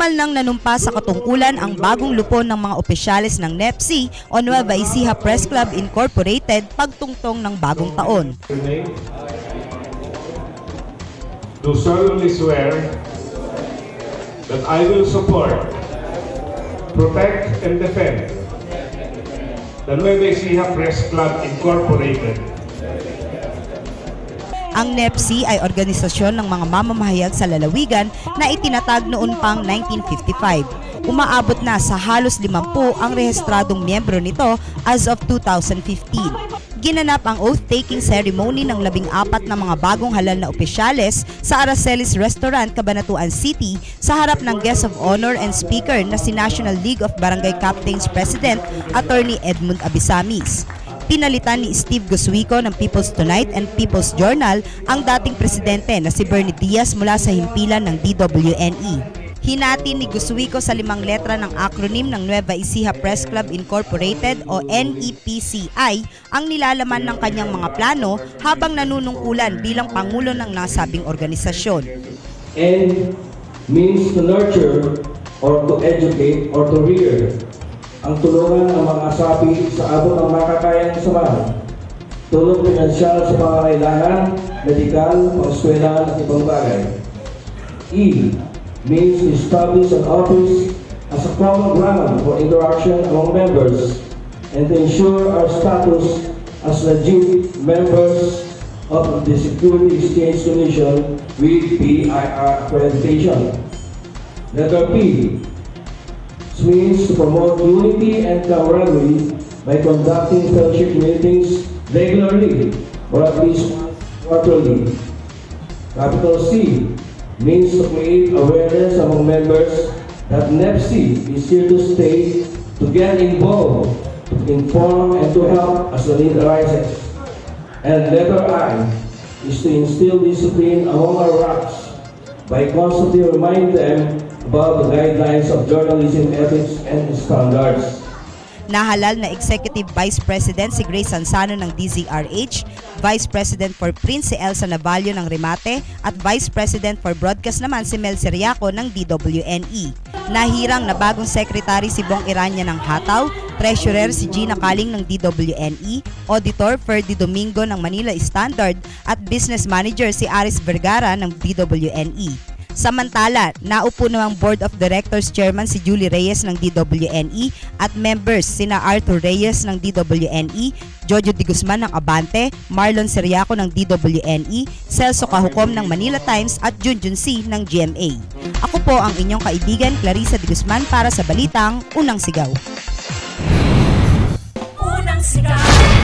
Formal nang nanumpa sa katungkulan ang bagong lupon ng mga opisyales ng NEPC o Nueva Ecija Press Club Incorporated pagtungtong ng bagong taon. do solemnly swear that I will support, protect, and defend the Nueva Ecija Press Club Incorporated Ang NEPC ay organisasyon ng mga mamamahayag sa lalawigan na itinatag noon pang 1955. Umaabot na sa halos 50 ang rehistradong miyembro nito as of 2015. Ginanap ang oath-taking ceremony ng labing apat na mga bagong halal na opisyales sa Aracelis Restaurant, Cabanatuan City sa harap ng guest of honor and speaker na si National League of Barangay Captains President Attorney Edmund Abisamis pinalitan ni Steve Guswico ng People's Tonight and People's Journal ang dating presidente na si Bernie Diaz mula sa himpilan ng DWNE. Hinati ni Guswico sa limang letra ng acronym ng Nueva Ecija Press Club Incorporated o NEPCI ang nilalaman ng kanyang mga plano habang nanunungkulan bilang pangulo ng nasabing organisasyon. and means to nurture or to educate or to rear ang tulungan ng mga asapi sa abot ng makakayang samahan. Tulong pinansyal sa pangangailangan, medikal, pang-eskwelahan at ibang bagay. E means to establish an office as a common ground for interaction among members and to ensure our status as legit members of the Security Exchange Commission with PIR accreditation. Letter P means to promote unity and camaraderie by conducting fellowship meetings regularly or at least quarterly. Capital C means to create awareness among members that NEPC is here to stay, to get involved, to inform and to help as the need arises. And letter I is to instill discipline among our ranks by constantly reminding them about the guidelines of journalism ethics and standards. Nahalal na Executive Vice President si Grace Sansano ng DZRH, Vice President for Prince si Elsa Navallo ng Remate at Vice President for Broadcast naman si Mel Seriaco ng DWNE. Nahirang na bagong Secretary si Bong Iranya ng Hataw, Treasurer si Gina Kaling ng DWNE, Auditor Ferdy Domingo ng Manila Standard at Business Manager si Aris Vergara ng DWNE. Samantala, naupo namang Board of Directors Chairman si Julie Reyes ng DWNE at members sina Arthur Reyes ng DWNE, Jojo Di Guzman ng Abante, Marlon Seriaco ng DWNE, Celso Cahucom ng Manila Times at Junjun C ng GMA. Ako po ang inyong kaibigan Clarissa Di Guzman para sa Balitang Unang Sigaw.